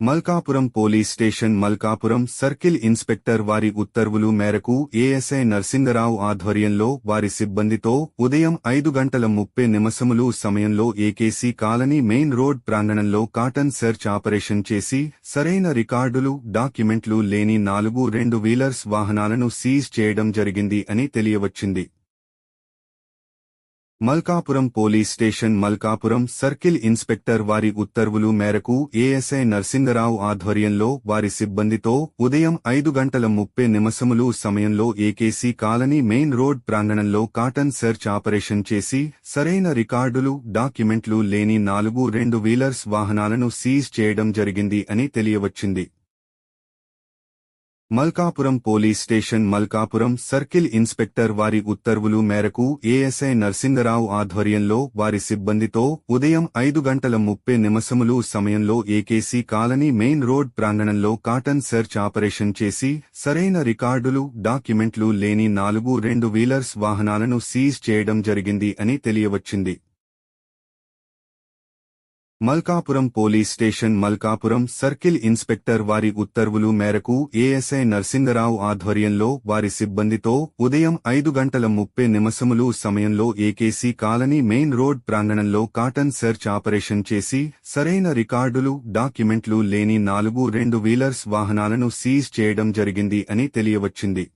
Malkapuram police station Malkapuram circle inspector వారి ఉత్తర్వులు మేరకు ఏఎస్ఐ నరసింగరావు ఆధ్వర్యంలో వారి సిబ్బందితో ఉదయం ఐదు గంటల ముప్పై నిమిషములు సమయంలో ఏకేసీ కాలనీ మెయిన్ రోడ్ ప్రాంగణంలో కాటన్ సెర్చ్ ఆపరేషన్ చేసి సరైన రికార్డులు డాక్యుమెంట్లు లేని నాలుగు రెండు వీలర్స్ వాహనాలను సీజ్ చేయడం జరిగింది అని తెలియవచ్చింది. Malkapuram police station Malkapuram circle inspector వారి ఉత్తర్వులు మేరకు ఏఎస్ఐ నరసింగరావు ఆధ్వర్యంలో వారి సిబ్బందితో ఉదయం ఐదు గంటల ముప్పై నిమిషములు సమయంలో ఏకేసీ కాలనీ మెయిన్ రోడ్ ప్రాంగణంలో కాటన్ సెర్చ్ ఆపరేషన్ చేసి సరైన రికార్డులు డాక్యుమెంట్లు లేని నాలుగు రెండు వీలర్స్ వాహనాలను సీజ్ చేయడం జరిగింది అని తెలియవచ్చింది. Malkapuram police station Malkapuram circle inspector వారి ఉత్తర్వులు మేరకు ఏఎస్ఐ నరసింగరావు ఆధ్వర్యంలో వారి సిబ్బందితో ఉదయం ఐదు గంటల ముప్పై నిమిషములు సమయంలో ఏకేసీ కాలనీ మెయిన్ రోడ్ ప్రాంగణంలో కాటన్ సెర్చ్ ఆపరేషన్ చేసి సరైన రికార్డులు డాక్యుమెంట్లు లేని నాలుగు రెండు వీలర్స్ వాహనాలను సీజ్ చేయడం జరిగింది అని తెలియవచ్చింది. Malkapuram police station Malkapuram circle inspector వారి ఉత్తర్వులు మేరకు ఏఎస్ఐ నర్సింగరావు ఆధ్వర్యంలో వారి సిబ్బందితో ఉదయం ఐదు గంటల ముప్పై నిమిషములు సమయంలో ఏకేసీ కాలనీ మెయిన్ రోడ్ ప్రాంగణంలో కాటన్ సెర్చ్ ఆపరేషన్ చేసి సరైన రికార్డులు డాక్యుమెంట్లు లేని నాలుగు రెండు వీలర్స్ వాహనాలను సీజ్ చేయడం జరిగింది అని తెలియవచ్చింది.